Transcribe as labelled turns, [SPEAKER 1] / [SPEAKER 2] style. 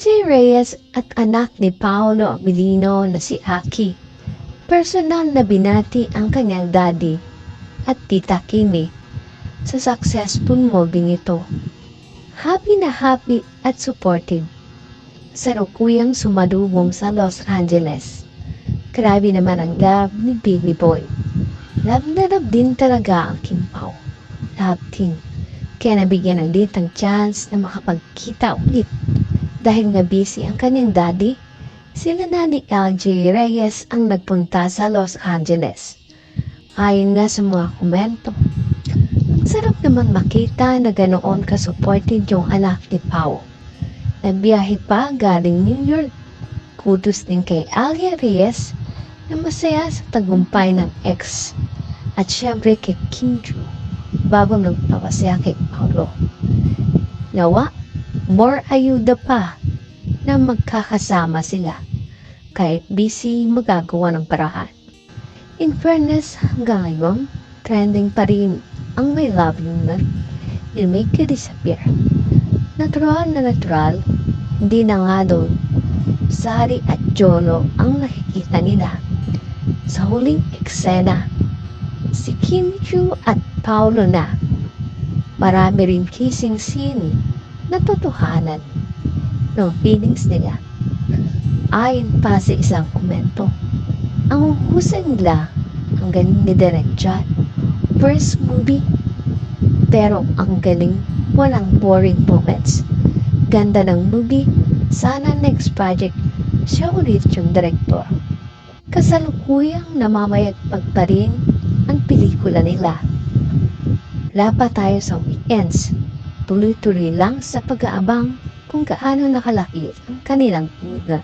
[SPEAKER 1] LJ Reyes at anak ni Paolo Abilino na si Aki. Personal na binati ang kanyang daddy at tita Kimi sa successful moving ito. Happy na happy at supportive. Sarukuyang sumalubong sa Los Angeles. Grabe naman ang love ni Baby Boy. Love na love din talaga ang Kim Pao. Love team. Kaya nabigyan ng litang chance na makapagkita ulit. Dahil nga busy ang kanyang daddy, sila na ni LJ Reyes ang nagpunta sa Los Angeles. Ayon nga sa mga komento, sarap naman makita na ganoon ka-supported yung anak ni Pao. Nabiyahe pa galing New York. Kudos din kay Alia Reyes na masaya sa tagumpay ng ex. At syempre kay Kim Ju bago nagpapasaya kay Paolo. Nawa, more ayuda pa na magkakasama sila kahit busy magagawa ng paraan. In fairness, hanggang ngayon, trending pa rin ang may love you na will make you disappear. Natural na natural, hindi na nga doon Sari at Jolo ang nakikita nila. Sa huling eksena, si Kim Chu at Paolo na. Marami rin kissing scene na totohanan ng feelings nila. Ayon pa sa isang komento, ang husay nila ang galing ni Direk John. First movie, pero ang galing, walang boring moments. Ganda ng movie, sana next project, siya ulit yung director. Kasalukuyang namamayagpag pa rin ang pelikula nila. Wala pa tayo sa weekends. Tuloy-tuloy lang sa pag-aabang kung gaano nakalaki ang kanilang tuga.